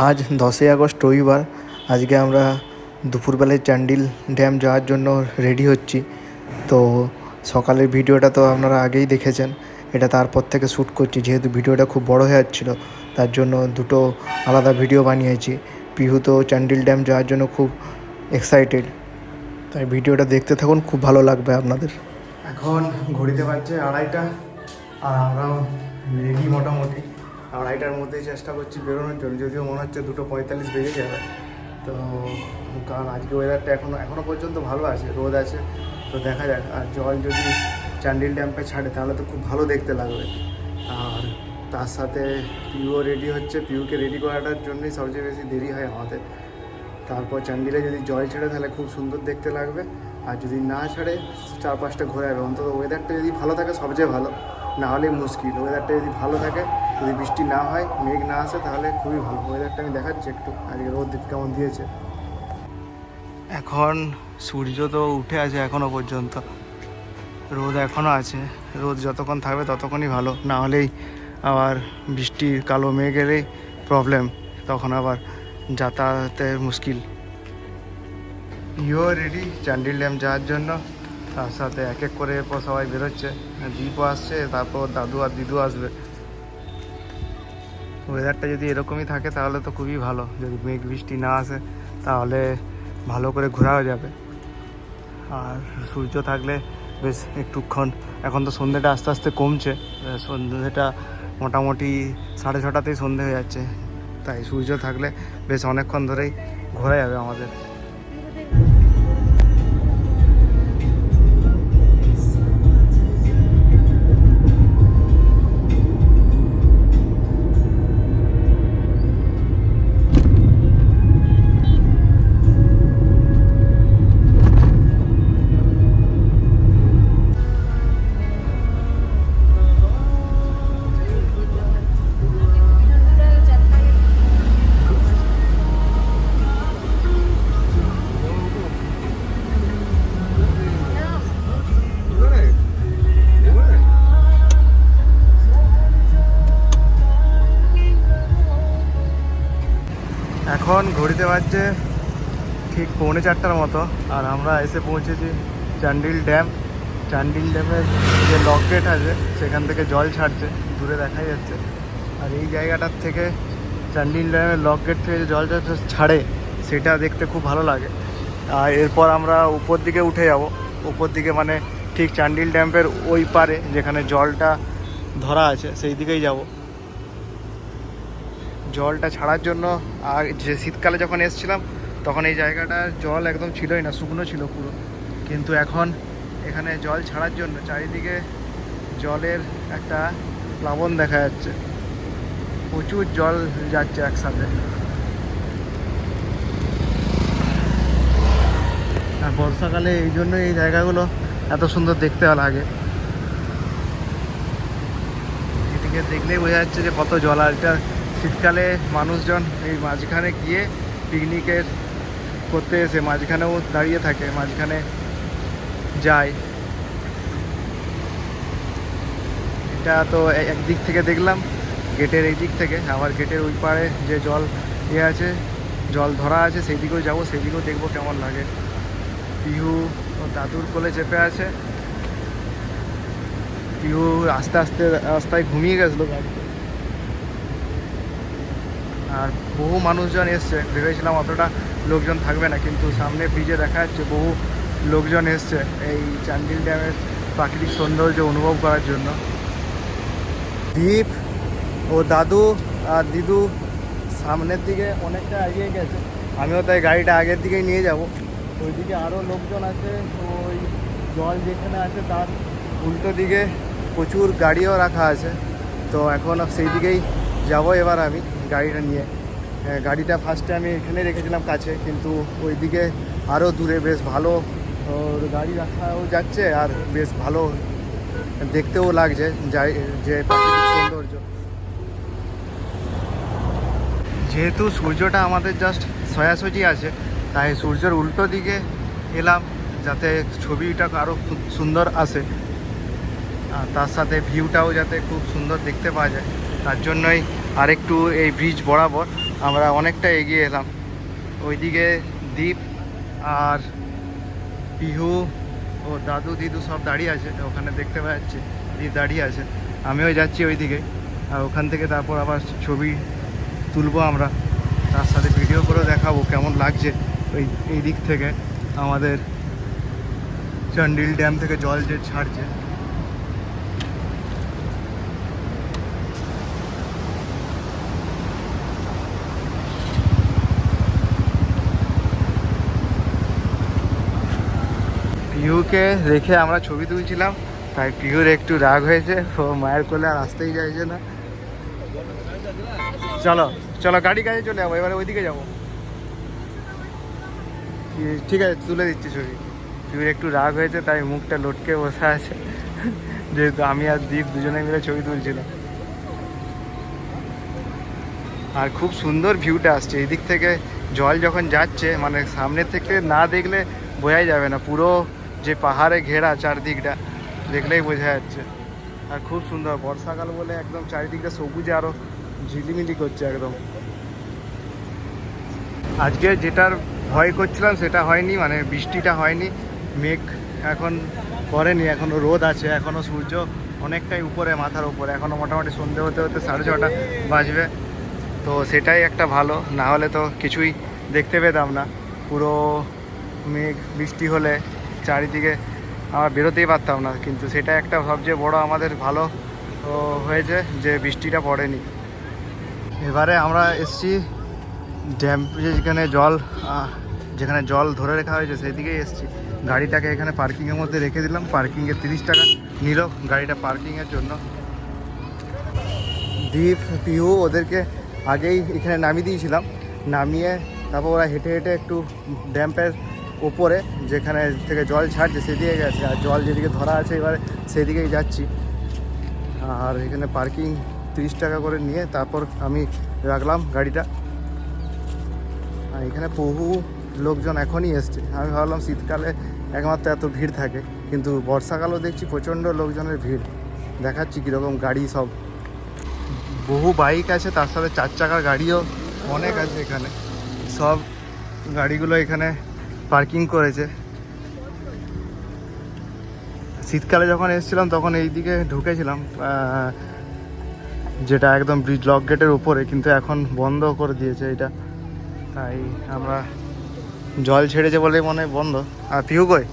আজ দশই আগস্ট রবিবার, আজকে আমরা দুপুরবেলায় চান্ডিল ড্যাম যাওয়ার জন্য রেডি হচ্ছি। তো সকালের ভিডিওটা তো আপনারা আগেই দেখেছেন, এটা তারপর থেকে শ্যুট করছি, যেহেতু ভিডিওটা খুব বড় হয়ে যাচ্ছিল, তার জন্য দুটো আলাদা ভিডিও বানিয়েছি। পিহু তো চান্ডিল ড্যাম যাওয়ার জন্য খুব এক্সাইটেড তাই ভিডিওটা দেখতে থাকুন, খুব ভালো লাগবে আপনাদের। এখন ঘড়িতে পারছে আড়াইটা, আর আমরাও রেডি মোটামুটি। আড়াইটার মধ্যেই চেষ্টা করছি বেরোনোর জন্য, যদিও মনে হচ্ছে দুটো পঁয়তাল্লিশ বেজে যাবে। তো কারণ আজকে ওয়েদারটা এখনও এখনও পর্যন্ত ভালো আছে, রোদ আছে, তো দেখা যাক। আর জল যদি চান্ডিল ড্যাম্পে ছাড়ে, তাহলে তো খুব ভালো দেখতে লাগবে। আর তার সাথে পিউও রেডি হচ্ছে, পিউকে রেডি করাটার জন্যই সবচেয়ে বেশি দেরি হয় আমাদের। তারপর চান্ডিলে যদি জল ছেড়ে, তাহলে খুব সুন্দর দেখতে লাগবে। আর যদি না ছাড়ে চার পাঁচটা ঘোরা যাবে অন্তত ওয়েদারটা যদি ভালো থাকে, সবচেয়ে ভালো। না হলে মুশকিল। ওয়েদারটা যদি ভালো থাকে যদি বৃষ্টি না হয়, মেঘ না আসে, তাহলে খুবই ভালো। ওয়েদারটা আমি দেখাচ্ছি একটু। আজকে রোদ কেমন দিয়েছে? এখন সূর্য তো উঠে আছে এখনও পর্যন্ত। রোদ এখনও আছে। রোদ যতক্ষণ থাকবে ততক্ষণই ভালো। না হলেই আবার বৃষ্টি কালো মেঘেরই প্রবলেম তখন আবার যাতায়াতের মুশকিল। ইও রেডি চান্ডিল ড্যাম যাওয়ার জন্য। তার সাথে এক এক করে এরপর সবাই বেরোচ্ছে। দীপও আসছে, তারপর দাদু আর দিদু আসবে। ওয়েদারটা যদি এরকমই থাকে, তাহলে তো খুবই ভালো। যদি মেঘ বৃষ্টি না আসে, তাহলে ভালো করে ঘোরাও যাবে। আর সূর্য থাকলে বেশ একটুক্ষণ, এখন তো সন্ধ্যেটা আস্তে আস্তে কমছে। সন্ধ্যেটা মোটামুটি সাড়ে ছটাতেই সন্ধে হয়ে যাচ্ছে। তাই সূর্য থাকলে বেশ অনেকক্ষণ ধরেই ঘোরা যাবে আমাদের। এখন ঘড়িতে বাজছে ঠিক পৌনে চারটার মতো, আর আমরা এসে পৌঁছেছি চান্ডিল ড্যাম। চান্ডিল ড্যামের যে লক গেট আছে, সেখান থেকে জল ছাড়ছে, দূরে দেখা যাচ্ছে। আর এই জায়গাটার থেকে চান্ডিল ড্যামের লক গেট থেকে যে জলটা ছাড়ে, সেটা দেখতে খুব ভালো লাগে। আর এরপর আমরা উপর দিকে উঠে যাব। উপর দিকে মানে ঠিক চান্ডিল ড্যাম্পের ওই পারে যেখানে জলটা ধরা আছে, সেই দিকেই যাব। জলটা ছাড়ার জন্য, আর যে শীতকালে যখন এসেছিলাম, তখন এই জায়গাটার জল একদম ছিলই না, শুকনো ছিল পুরো। কিন্তু এখন এখানে জল ছাড়ার জন্য চারিদিকে জলের একটা প্লাবন দেখা যাচ্ছে। প্রচুর জল যাচ্ছে একসাথে। আর বর্ষাকালে এই জন্য এই জায়গাগুলো এত সুন্দর দেখতে লাগে। এদিকে দেখলেই বোঝা যাচ্ছে যে কত জল, আর এটা শীতকালে মানুষজন এই মাঝখানে গিয়ে পিকনিকের করতে এসে মাঝখানেও দাঁড়িয়ে থাকে, মাঝখানে যায়। এটা তো একদিক থেকে দেখলাম, গেটের এই দিক থেকে, আবার গেটের ওই পারে যে জল ইয়ে আছে, জল ধরা আছে সেই দিকেও যাব সেই দিকেও দেখব কেমন লাগে। পিহু দাদুর কোলে চেপে আছে। পিহু আস্তে আস্তে রাস্তায় ঘুমিয়ে গেছিল গাড়িতে। আর বহু মানুষজন এসছে। ভেবেছিলাম অতটা লোকজন থাকবে না, কিন্তু সামনে ব্রিজে দেখা যাচ্ছে বহু লোকজন এসছে এই চান্ডিল ড্যামের প্রাকৃতিক সৌন্দর্য অনুভব করার জন্য। দ্বীপ ও দাদু আর দিদু সামনের দিকে অনেকটা এগিয়ে গেছে। আমিও তাই গাড়িটা আগের দিকেই নিয়ে যাব। ওইদিকে আরও লোকজন আছে ওই জল যেখানে আছে তার উল্টো দিকে প্রচুর গাড়িও রাখা আছে। তো এখন সেই দিকেই যাব এবার আমি। গাড়িটা নিয়ে। গাড়িটা ফার্স্টে আমি এখানে রেখেছিলাম কাছে, কিন্তু ওইদিকে আরও দূরে বেশ ভালো গাড়ি রাখাও যাচ্ছে আর বেশ ভালো দেখতেও লাগছে, যাই, যে সৌন্দর্য। যেহেতু সূর্যটা আমাদের জাস্ট সোজাসুজি আছে, তাই সূর্যের উল্টো দিকে এলাম, যাতে ছবিটা আরও খুব সুন্দর আসে। আর তার সাথে ভিউটাও যাতে খুব সুন্দর দেখতে পাওয়া যায়, তার জন্যই আরেকটু এই ব্রিজ বরাবর আমরা অনেকটা এগিয়ে এলাম। ওইদিকে দ্বীপ আর পিহু ও দাদু, দিদু সব দাঁড়িয়ে আছে, ওখানে দেখতে পাওয়া যাচ্ছে দ্বীপ দাঁড়িয়ে আছে। আমিও যাচ্ছি ওইদিকে আর ওখান থেকে তারপর আবার ছবি তুলবো আমরা। তার সাথে ভিডিও করে দেখাবো কেমন লাগছে ওই এই দিক থেকে আমাদের চন্ডিল ড্যাম থেকে জল যে ছাড়ছে। পিহুকে রেখে আমরা ছবি তুলছিলাম, তাই পিহুর একটু রাগ হয়েছে, ও মায়ের কোলে আর আসতেই চাইছে না। চলো চলো গাড়ি কাছে চলে যাব, এবারে ওইদিকে যাব। ঠিক আছে, তুলে দিচ্ছি ছবি। পিহুর একটু রাগ হয়েছে, তাই মুখটা লটকে বসে আছে। যেহেতু আমি আর দীপ দুজনে মিলে ছবি তুলছিলাম। আর খুব সুন্দর ভিউটা আসছে এই দিক থেকে জল যখন যাচ্ছে মানে সামনে থেকে না দেখলে বোঝাই যাবে না, পুরো যে পাহাড়ে ঘেরা চারদিকটা, দেখলেই বোঝা যাচ্ছে। আর খুব সুন্দর, বর্ষাকাল বলে একদম চারিদিকটা সবুজে আরও ঝিলিমিলি করছে একদম। আজকে যেটার ভয় করছিলাম সেটা হয়নি মানে বৃষ্টিটা হয়নি, মেঘ এখন করেনি এখনও রোদ আছে এখনও সূর্য অনেকটাই উপরে, মাথার উপরে এখনও মোটামুটি সন্ধে হতে হতে সাড়ে ছটা বাজবে। তো সেটাই একটা ভালো, না হলে তো কিছুই দেখতে পেতাম না। পুরো মেঘ, বৃষ্টি হলে চারিদিকে আমরা বেরোতেই পারতাম না। কিন্তু সেটা একটা সবচেয়ে বড় আমাদের ভালো হয়েছে যে বৃষ্টিটা পড়েনি। এবারে আমরা এসছি ড্যাম, যেখানে জল যেখানে জল ধরে রাখা হয়েছে সেই সেদিকেই এসছি। গাড়িটাকে এখানে পার্কিংয়ের মধ্যে রেখে দিলাম। পার্কিংয়ে তিরিশ টাকা নিল গাড়িটা পার্কিংয়ের জন্য। দীপ পিউ, ওদেরকে আগেই এখানে নামিয়ে দিয়েছিলাম। নামিয়ে তারপর ওরা হেঁটে হেঁটে একটু ড্যাম্পের ওপরে, যেখানে থেকে জল ছাড়ছে, সেদিকে গেছে। আর জল যেদিকে ধরা আছে, এবারে সেদিকেই যাচ্ছি। আর এখানে পার্কিং তিরিশ টাকা করে নিয়ে তারপর আমি রাখলাম গাড়িটা। আর এখানে বহু লোকজন এখনই এসছে। আমি ভাবলাম শীতকালে একমাত্র এত ভিড় থাকে, কিন্তু বর্ষাকালেও দেখছি প্রচণ্ড লোকজনের ভিড়। দেখাচ্ছি কীরকম গাড়ি সব। বহু বাইক আছে, তার সাথে চার চাকার গাড়িও অনেক আছে এখানে। সব গাড়িগুলো এখানে পার্কিং করেছে। শীতকালে যখন এসেছিলাম, তখন এই দিকে ঢুকেছিলাম যেটা একদম ব্রিজ লক গেটের উপরে, কিন্তু এখন বন্ধ করে দিয়েছে এটা। তাই আমরা জল ছেড়েছে বলে মনে হয় বন্ধ। আর পিহু কই?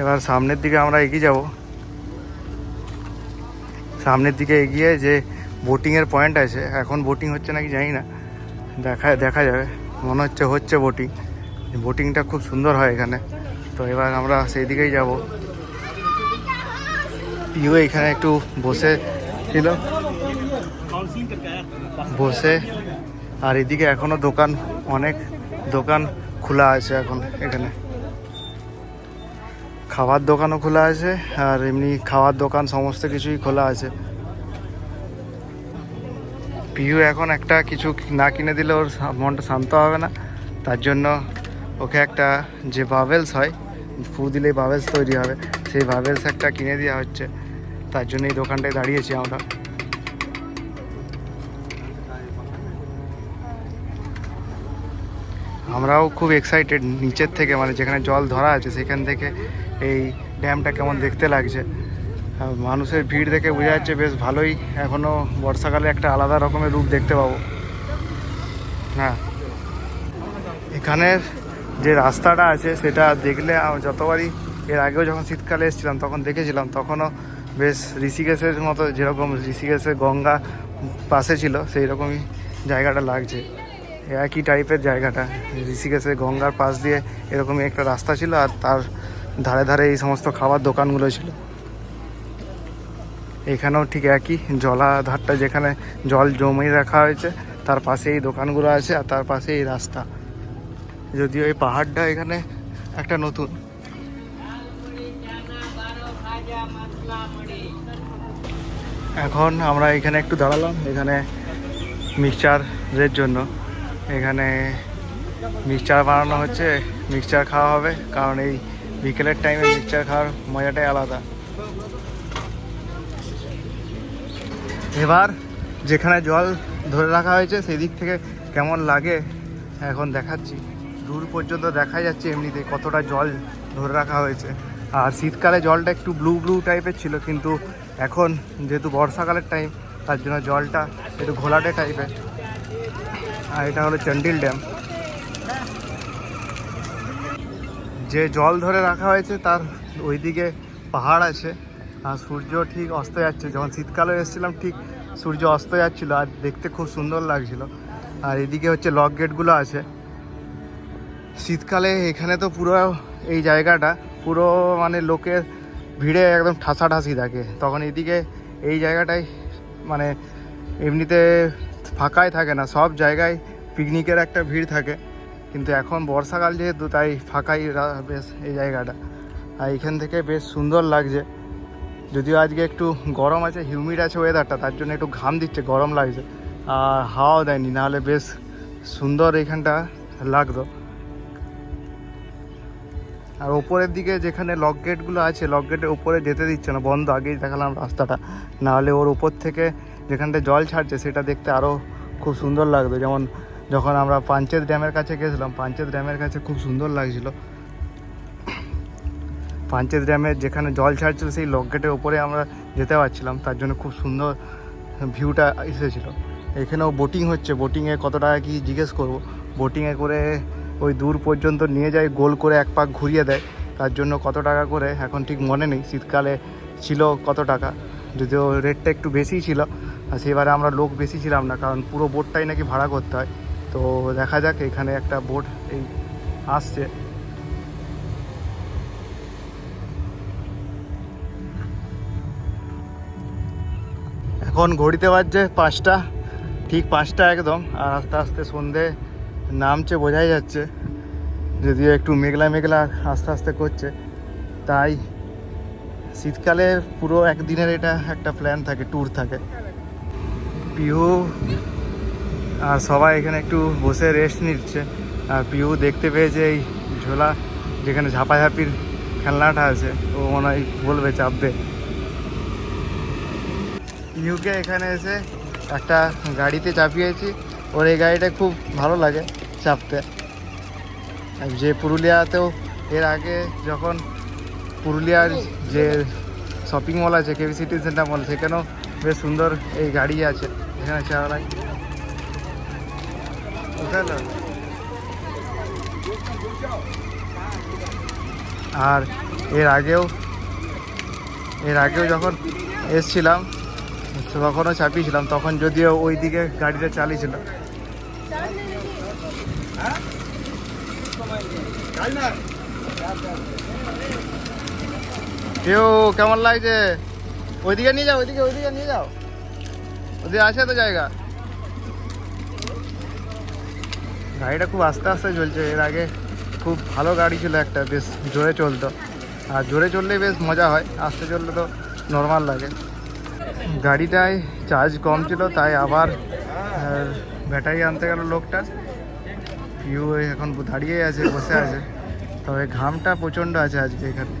এবার সামনের দিকে আমরা এগিয়ে যাব। সামনের দিকে এগিয়ে যে বোটিংয়ের পয়েন্ট আছে, এখন বোটিং হচ্ছে নাকি জানি না। দেখা দেখা যাবে। মনে হচ্ছে হচ্ছে বোটিং বোটিংটা খুব সুন্দর হয় এখানে। তো এবার আমরা সেই দিকেই যাব। পিও এখানে একটু বসে ছিল। বসে। আর এদিকে এখনও দোকান অনেক। দোকান খোলা আছে এখন এখানে। খাবার দোকানও খোলা আছে, আর এমনি খাওয়ার দোকান সমস্ত কিছুই খোলা আছে। পিহু এখন একটা কিছু না কিনে দিলে ওর মনটা শান্ত হবে না। তার জন্য ওকে একটা যে বাবেলস হয়, ফু দিলেই বাবেলস তৈরি হবে। সেই বাবেলস একটা কিনে দেওয়া হচ্ছে। তার জন্য এই দোকানটায় দাঁড়িয়েছি আমরা। আমরাও খুব এক্সাইটেড নিচের থেকে মানে যেখানে জল ধরা আছে, সেখান থেকে এই ড্যামটা কেমন দেখতে লাগছে। মানুষের ভিড় দেখে বোঝা যাচ্ছে বেশ ভালোই। এখনও বর্ষাকালে একটা আলাদা রকমের রূপ দেখতে পাবো। হ্যাঁ। এখানের যে রাস্তাটা আছে, সেটা দেখলে যতবারই এর আগেও যখন শীতকালে এসেছিলাম, তখন দেখেছিলাম, তখনও বেশ ঋষিকেশের মতো যেরকম ঋষিকেশের গঙ্গা পাশে ছিল সেই রকমই জায়গাটা লাগছে। একই টাইপের জায়গাটা। ঋষিকেশের গঙ্গার পাশ দিয়ে এরকমই একটা রাস্তা ছিল আর তার ধারে ধারে এই সমস্ত খাবার দোকানগুলো ছিল। এখানেও ঠিক একই জলাধারটা যেখানে জল জমিয়ে রাখা হয়েছে, তার পাশে এই দোকানগুলো আছে আর তার পাশে এই রাস্তা। যদিও এই পাহাড়টা এখানে একটা নতুন। এখন আমরা এখানে একটু দাঁড়ালাম, এখানে মিক্সচারের জন্য। এখানে মিক্সচার বানানো হচ্ছে, মিক্সচার খাওয়া হবে, কারণ এই বিকেলের টাইমে মিক্সচার খাওয়ার মজাটাই আলাদা। এবার যেখানে জল ধরে রাখা হয়েছে সেই দিক থেকে কেমন লাগে এখন দেখাচ্ছি। দূর পর্যন্ত দেখা যাচ্ছে এমনিতে কতটা জল ধরে রাখা হয়েছে। আর শীতকালে জলটা একটু ব্লু ব্লু টাইপের ছিল, কিন্তু এখন যেহেতু বর্ষাকালের টাইম তার জন্য জলটা একটু ঘোলাটে টাইপের আর এটা হলো চন্ডিল ড্যাম যে জল ধরে রাখা হয়েছে তার ওইদিকে পাহাড় আছে, আর সূর্য ঠিক অস্ত যাচ্ছে। যখন শীতকালে এসেছিলাম ঠিক সূর্য অস্ত যাচ্ছিল আর দেখতে খুব সুন্দর লাগছিল। আর এদিকে হচ্ছে লক গেটগুলো আছে। শীতকালে এখানে তো পুরো এই জায়গাটা, পুরো মানে লোকের ভিড়ে একদম ঠাসাঠাসি থাকে। তখন এদিকে এই জায়গাটাই মানে এমনিতে ফাঁকাই থাকে না, সব জায়গায় পিকনিকের একটা ভিড় থাকে। কিন্তু এখন বর্ষাকাল যেহেতু, তাই ফাঁকাই বেশ এই জায়গাটা। আর এখান থেকে বেশ সুন্দর লাগছে। যদিও আজকে একটু গরম আছে হিউমিড আছে ওয়েদারটা তার জন্য একটু ঘাম দিচ্ছে, গরম লাগছে। আর হাওয়াও দেয়নি, নাহলে বেশ সুন্দর এখানটা লাগতো। আর ওপরের দিকে যেখানে লক গেটগুলো আছে লক গেটের উপরে যেতে দিচ্ছে না, বন্ধ, আগেই দেখালাম রাস্তাটা। নাহলে ওর উপর থেকে যেখানটা জল ছাড়ছে, সেটা দেখতে আরও খুব সুন্দর লাগতো। যেমন যখন আমরা পাঞ্চেত ড্যামের কাছে গেছিলাম, পাঞ্চেত ড্যামের কাছে খুব সুন্দর লাগছিল। পাঞ্চেত ড্যামের যেখানে জল ছাড়ছিল, সেই লক গেটের ওপরে আমরা যেতে পারছিলাম। তার জন্য খুব সুন্দর ভিউটা এসেছিল। এখানেও বোটিং হচ্ছে। বোটিংয়ে কত টাকা কি জিজ্ঞেস করব? বোটিংয়ে করে ওই দূর পর্যন্ত নিয়ে যায়, গোল করে এক পাক ঘুরিয়ে দেয়। তার জন্য কত টাকা করে? এখন ঠিক মনে নেই। শীতকালে ছিল কত টাকা? যদিও রেটটা একটু বেশিই ছিল। আর সেবারে আমরা লোক বেশি ছিলাম না, কারণ পুরো বোটটাই নাকি ভাড়া করতে হয়। তো দেখা যাক, এখানে একটা বোট এই আসছে। এখন ঘড়িতে বাজছে পাঁচটা, ঠিক পাঁচটা একদম, আর আস্তে আস্তে সন্ধে নামছে, বোঝাই যাচ্ছে, যদিও একটু মেঘলা মেঘলা আস্তে আস্তে করছে, তাই শীতকালে পুরো একদিনের এটা একটা প্ল্যান থাকে ট্যুর থাকে। পিহু আর সবাই এখানে একটু বসে রেস্ট নিচ্ছে, আর পিহু দেখতে পেয়েছে এই ঝোলা, যেখানে ঝাপাঝাপির খেলনাটা আছে, ও মনে হয় বলবে চাপবে। পিহুকে এখানে এসে একটা গাড়িতে চাপিয়েছি। ওর এই গাড়িটা খুব ভালো লাগে চাপতে। যে পুরুলিয়াতেও এর আগে যখন পুরুলিয়ার যে শপিং মল আছে কেভি সিটি সেন্টার মল সেখানেও বেশ সুন্দর এই গাড়ি আছে। এখানে চালাই আর এর আগেও এর আগেও যখন এসছিলাম তখনও চাপিয়েছিলাম, তখন যদিও ওই দিকে গাড়িটা চালিয়েছিল। কেমন লাগছে? ওইদিকে নিয়ে যাও, ওইদিকে ওইদিকে নিয়ে যাও। ওদিকে আছে তো জায়গা। গাড়িটা খুব আস্তে আস্তে চলছে, এর আগে খুব ভালো গাড়ি ছিল একটা, বেশ জোরে চলতো। আর জোরে চললেই বেশ মজা হয়, আস্তে চললে তো নর্মাল লাগে। গাড়িটায় চার্জ কম ছিল, তাই আবার ব্যাটারি আনতে গেল লোকটা। পিউ এখন দাঁড়িয়ে আছে, বসে আছে। তবে ঘামটা প্রচণ্ড আছে আজকে এখানে।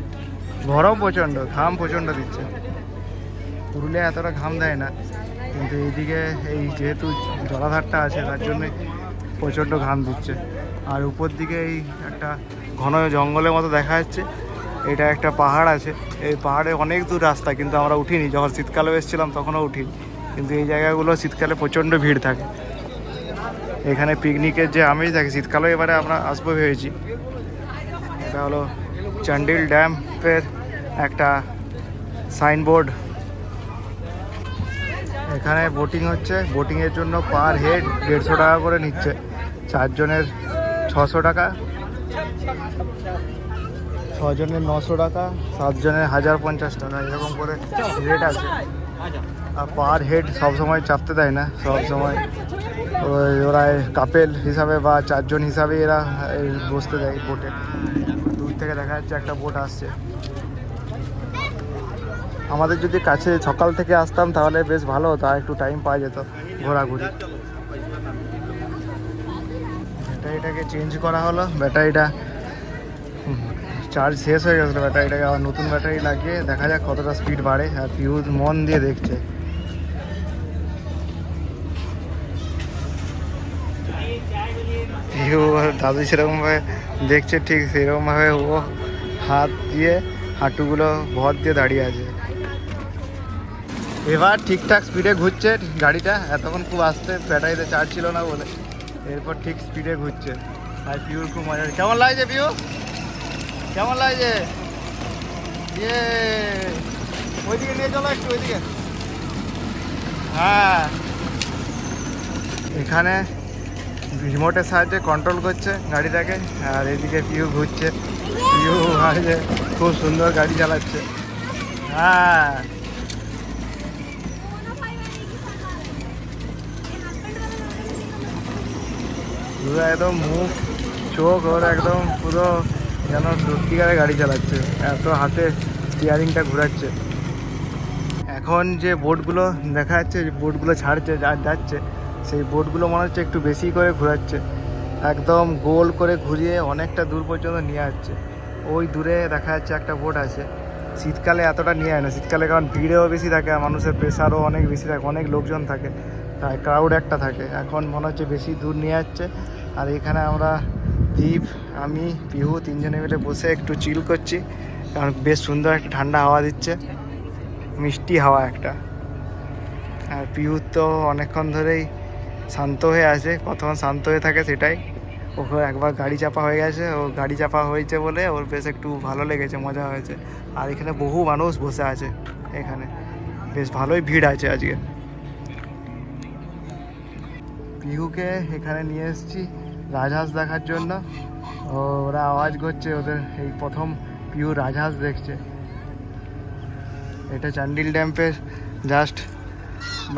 গরম প্রচণ্ড, ঘাম প্রচণ্ড দিচ্ছে। পুরুলিয়া এতটা ঘাম দেয় না, কিন্তু এইদিকে এই যেহেতু জলাধারটা আছে, তার জন্যে প্রচণ্ড ঘাম দিচ্ছে। আর উপর দিকে এই একটা ঘন জঙ্গলের মতো দেখা যাচ্ছে। এটা একটা পাহাড় আছে। এই পাহাড়ে অনেক দূর রাস্তা, কিন্তু আমরা উঠিনি। যখন শীতকালে এসেছিলাম, তখনও উঠিনি। কিন্তু এই জায়গাগুলো শীতকালে প্রচণ্ড ভিড় থাকে। এখানে পিকনিকের যে আমেজ থাকে, শীতকালেও এবারে আমরা আসব ভেবেছি। এটা হলো চান্ডিল ড্যামের একটা সাইনবোর্ড। এখানে বোটিং হচ্ছে। বোটিংয়ের জন্য পার হেড দেড়শো টাকা করে নিচ্ছে। চারজনের ছশো টাকা। ছজনের নশো টাকা, সাতজনের হাজার পঞ্চাশ টাকা, এরকম করে রেট আছে। আর পার হেড সবসময় চাপতে দেয় না সব সময় ওই ওরা কাপেল হিসাবে বা চারজন হিসাবে এরা বসতে দেয় বোটে দূর থেকে দেখা যাচ্ছে একটা বোট আসছে। আমাদের যদি কাছে সকাল থেকে আসতাম তাহলে বেশ ভালো হতো, আর একটু টাইম পাওয়া যেত ঘোরাঘুরি। ব্যাটারিটাকে চেঞ্জ করা হলো, ব্যাটারিটা চার্জ শেষ হয়ে গেছিল ব্যাটারিটাকে, আবার নতুন ব্যাটারি লাগিয়ে দেখা যাক কতটা স্পিড বাড়ে আর পিউজ মন দিয়ে দেখছে। দাদু সেরকমভাবে দেখছে ঠিক সেরকমভাবে ও হাত দিয়ে, হাঁটুগুলো ভর দিয়ে দাঁড়িয়ে আছে। এবার ঠিকঠাক স্পিডে ঘুরছে গাড়িটা, এতক্ষণ খুব আসতে ব্যাটারিতে চার্জ ছিল না বলে, এরপর ঠিক স্পিডে ঘুরছে। আর পিউর খুব মজা কেমন লাগছে পিউ? কেমন লাগছে? ইয়ে ওইদিকে নিয়ে চলো একটু ওইদিকে। হ্যাঁ। এখানে রিমোটের সাহায্যে কন্ট্রোল করছে গাড়িটাকে আর এদিকে পিউ ঘুরছে। পিউ ভাবছে খুব সুন্দর গাড়ি চালাচ্ছে। হ্যাঁ। পুরো একদম মুখ চোখ ওর একদম পুরো যেন সত্যিকারে গাড়ি চালাচ্ছে, এত হাতে স্টিয়ারিংটা ঘোরাচ্ছে। এখন যে বোটগুলো দেখা যাচ্ছে, যে বোটগুলো ছাড়ছে যাচ্ছে, সেই বোটগুলো মনে হচ্ছে একটু বেশি করে ঘোরাচ্ছে। একদম গোল করে ঘুরিয়ে অনেকটা দূর পর্যন্ত নিয়ে যাচ্ছে ওই দূরে দেখা যাচ্ছে একটা বোট আছে। শীতকালে এতটা নিয়ে যায় না। শীতকালে কারণ ভিড়েও বেশি থাকে মানুষের প্রেশারও অনেক বেশি থাকে, অনেক লোকজন থাকে, তাই ক্রাউড একটা থাকে। এখন মনে হচ্ছে বেশি দূর নিয়ে যাচ্ছে আর এখানে আমরা দীপ, আমি, পিহু তিনজনে মিলে বসে একটু চিল করছি, কারণ বেশ সুন্দর একটা ঠান্ডা হাওয়া দিচ্ছে, মিষ্টি হাওয়া একটা। আর পিহু তো অনেকক্ষণ ধরেই শান্ত হয়ে আছে, কতক্ষণ শান্ত হয়ে থাকে সেটাই। ওকে একবার গাড়ি চাপা হয়ে গেছে, ও গাড়ি চাপা হয়েছে বলে ওর বেশ একটু ভালো লেগেছে, মজা হয়েছে। আর এখানে বহু মানুষ বসে আছে এখানে, বেশ ভালোই ভিড় আছে আজকে। পিহুকে এখানে নিয়ে এসেছি রাজহাঁস দেখার জন্য। ওরা আওয়াজ করছে ওদের এই প্রথম পিহু রাজহাঁস দেখছে। এটা চান্ডিল ড্যাম্পের জাস্ট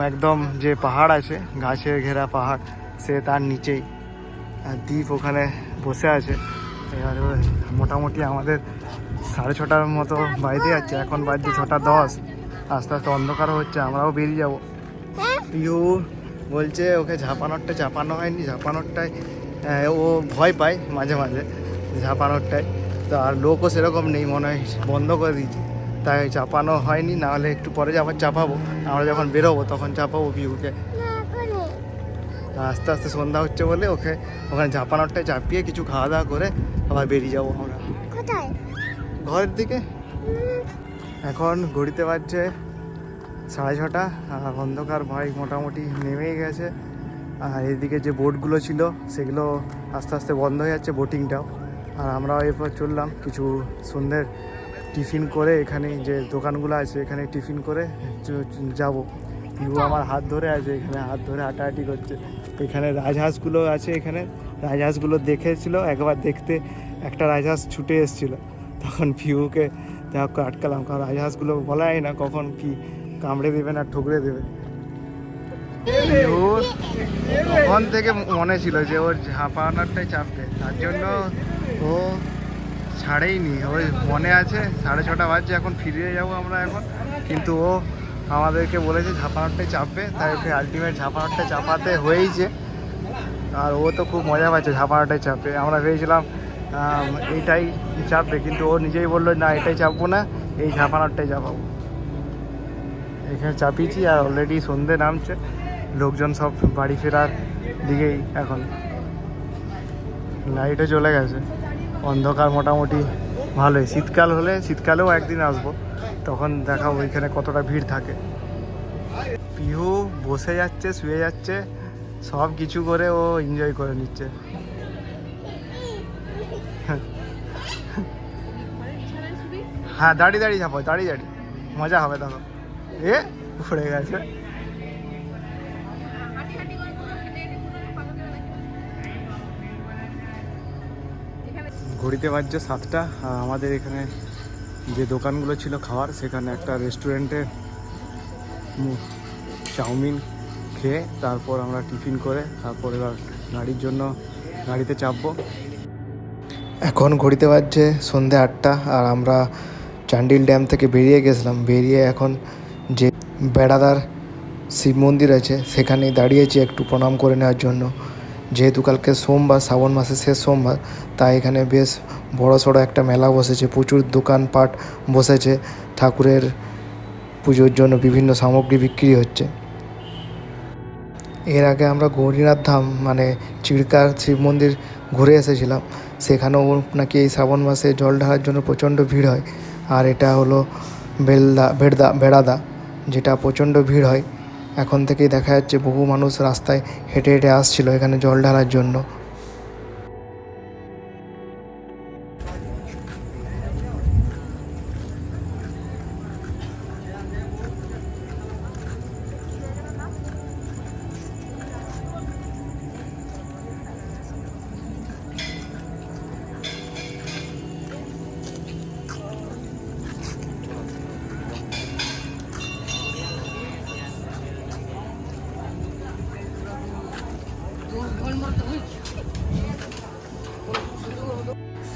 একদম যে পাহাড় আছে গাছের ঘেরা পাহাড় সে তার নিচেই। আর দ্বীপ ওখানে বসে আছে। এবার মোটামুটি আমাদের সাড়ে ছটার মতো বাইরে যাচ্ছে এখন বাজছে ছটা দশ। আস্তে আস্তে অন্ধকারও হচ্ছে আমরাও বেরিয়ে যাব। পিহু বলছে ওকে ঝাপানোরটা চাপানো হয়নি ঝাপানোরটায় ও ভয় পায় মাঝে মাঝে ঝাপানোরটায়। তো আর লোকও সেরকম নেই মনে হয় বন্ধ করে দিয়েছে। তাই চাপানো হয়নি নাহলে একটু পরে আবার চাপাবো আমরা যখন বেরোবো তখন চাপাবো পিহুকে আস্তে আস্তে সন্ধ্যা হচ্ছে বলে ওকে ওখানে ঝাপানোরটায় চাপিয়ে কিছু খাওয়া দাওয়া করে আবার বেরিয়ে যাব আমরা। ঘরের দিকে? এখন ঘড়িতে বাজছে সাড়ে ছটা আর অন্ধকার ভাই মোটামুটি নেমেই গেছে। আর এদিকে যে বোটগুলো ছিল, সেগুলো আস্তে আস্তে বন্ধ হয়ে যাচ্ছে বোটিংটাও। আর আমরা এরপর চললাম কিছু সন্ধ্যের টিফিন করে এখানে যে দোকানগুলো আছে, এখানে টিফিন করে যাব। পিউ আমার হাত ধরে আছে এখানে, হাত ধরে হাঁটাহাঁটি করছে। এখানে রাজহাঁসগুলো আছে এখানে। রাজহাঁসগুলো দেখেছিল, একবার দেখতে একটা রাজহাঁস ছুটে এসেছিল। তখন পিউকে দেখা, আটকালাম। কারণ রাজহাঁসগুলো বলা যায় না কখন কি কামড়ে দেবে না ঠুকরে দেবে। পিউর তখন থেকে মনে ছিল যে ওর ঝাঁপানোরটাই চাপবে তার জন্য ও ছাড়েইনি। ওই মনে আছে সাড়ে ছটা বাজছে এখন ফিরে যাব আমরা এখন। কিন্তু ও আমাদেরকে বলেছে ঝাঁপানোরটাই চাপবে তাই ওকে আলটিমেট ঝাঁপানোরটা চাপাতে হয়েইছে। আর ও তো খুব মজা পাচ্ছে ঝাঁপানোটাই চাপে আমরা ভেবেছিলাম আম, এইটাই চাপবে কিন্তু ও নিজেই বলল না এটাই চাপবো না এই ঝাঁপানোরটাই চাপাবো। এখানে চাপিয়েছি আর অলরেডি সন্ধে নামছে। লোকজন সব বাড়ি ফেরার দিকেই এখন। লাইটও চলে গেছে। অন্ধকার মোটামুটি ভালোই। শীতকাল হলে, শীতকালেও একদিন আসব। তখন দেখাবো ওইখানে কতটা ভিড় থাকে। পিহু বসে যাচ্ছে, শুয়ে যাচ্ছে। সব কিছু করে ও এনজয় করে নিচ্ছে। হ্যাঁ দাঁড়িয়ে দাঁড়িয়ে যাব দাঁড়িয়ে দাঁড়িয়ে। মজা হবে তখন। এ উড়ে গেছে। ঘড়িতে বাজছে সাতটা। আমাদের এখানে যে দোকানগুলো ছিল খাওয়ার, সেখানে একটা রেস্টুরেন্টে চাউমিন খেয়ে তারপর আমরা টিফিন করে তারপর এবার গাড়ির জন্য গাড়িতে চাপবো। এখন ঘড়িতে বাজছে সন্ধে আটটা আর আমরা চান্ডিল ড্যাম থেকে বেরিয়ে গেছিলাম। বেরিয়ে এখন যে বেড়াদার শিব মন্দির আছে, সেখানেই দাঁড়িয়েছি একটু প্রণাম করে নেওয়ার জন্য। যেহেতু কালকে সোমবার, শ্রাবণ মাসের শেষ সোমবার, তাই এখানে বেশ বড় সড়ো একটা মেলা বসেছে, প্রচুর দোকানপাট বসেছে, ঠাকুরের পুজোর জন্য বিভিন্ন সামগ্রী বিক্রি হচ্ছে। এর আগে আমরা গৌরীনাথ ধাম মানে চিড়কার শিব মন্দির ঘুরে এসেছিলাম, সেখানেও নাকি এই শ্রাবণ মাসে জল ঢালার জন্য প্রচণ্ড ভিড় হয়। আর এটা হলো বেলদা বেড়দা বেড়াদা যেটা প্রচণ্ড ভিড় হয়। এখন থেকেই দেখা যাচ্ছে বহু মানুষ রাস্তায় হেঁটে হেঁটে আসছিল এখানে জল ঢালার জন্য।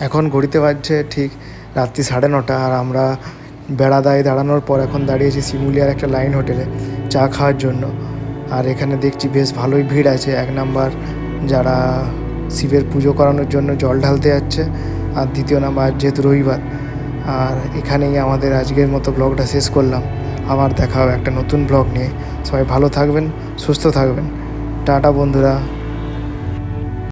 এখন ঘড়িতে বাজছে ঠিক রাত্রি সাড়ে নটা আর আমরা বেড়াদায় দাঁড়ানোর পর এখন দাঁড়িয়েছি শিমুলিয়ার একটা লাইন হোটেলে, চা খাওয়ার জন্য। আর এখানে দেখছি বেশ ভালোই ভিড় আছে। এক নাম্বার যারা শিবের পুজো করানোর জন্য জল ঢালতে যাচ্ছে আর দ্বিতীয় নাম্বার যেহেতু রবিবার, আর এখানেই আমাদের আজকের মতো ব্লগটা শেষ করলাম। আবার দেখা হবে একটা নতুন ব্লগ নিয়ে। সবাই ভালো থাকবেন, সুস্থ থাকবেন। টাটা বন্ধুরা।